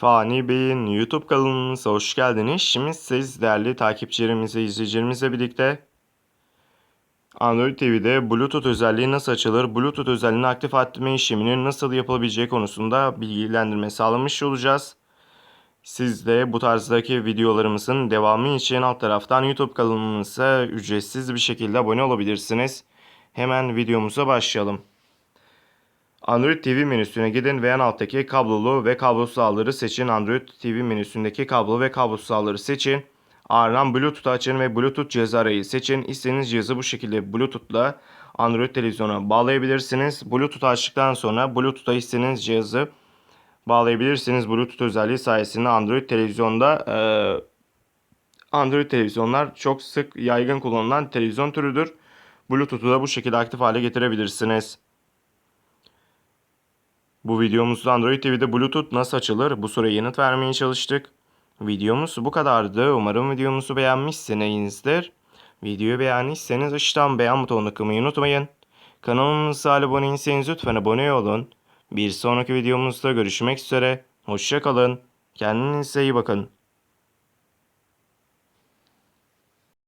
Fani Bey'in YouTube kanalımıza hoş geldiniz. Şimdi siz değerli takipçilerimizle, izleyicilerimizle birlikte Android TV'de Bluetooth özelliği nasıl açılır, Bluetooth özelliğini aktif etme işleminin nasıl yapılabileceği konusunda bilgilendirme sağlamış olacağız. Siz de bu tarzdaki videolarımızın devamı için alt taraftan YouTube kanalımıza ücretsiz bir şekilde abone olabilirsiniz. Hemen videomuza başlayalım. Android TV menüsüne gidin ve en alttaki kablolu ve kablosuz ağları seçin. Android TV menüsündeki kablo ve kablosuz ağları seçin. Ardından Bluetooth açın ve Bluetooth cihazı arayı seçin. İstediğiniz cihazı bu şekilde Bluetooth'la Android televizyona bağlayabilirsiniz. Bluetooth açtıktan sonra Bluetooth'a istediğiniz cihazı bağlayabilirsiniz. Bluetooth özelliği sayesinde Android televizyonda eee, Android televizyonlar çok sık yaygın kullanılan televizyon türüdür. Bluetooth'u da bu şekilde aktif hale getirebilirsiniz. Bu videomuzda Android TV'de Bluetooth nasıl açılır? Bu soruya yanıt vermeye çalıştık. Videomuz bu kadardı. Umarım videomuzu beğenmişsinizdir. Videoyu beğendiyseniz aşağıdan beğen butonuna tıklamayı unutmayın. Kanalımıza abone değilseniz lütfen abone olun. Bir sonraki videomuzda görüşmek üzere. Hoşçakalın. Kendinize iyi bakın.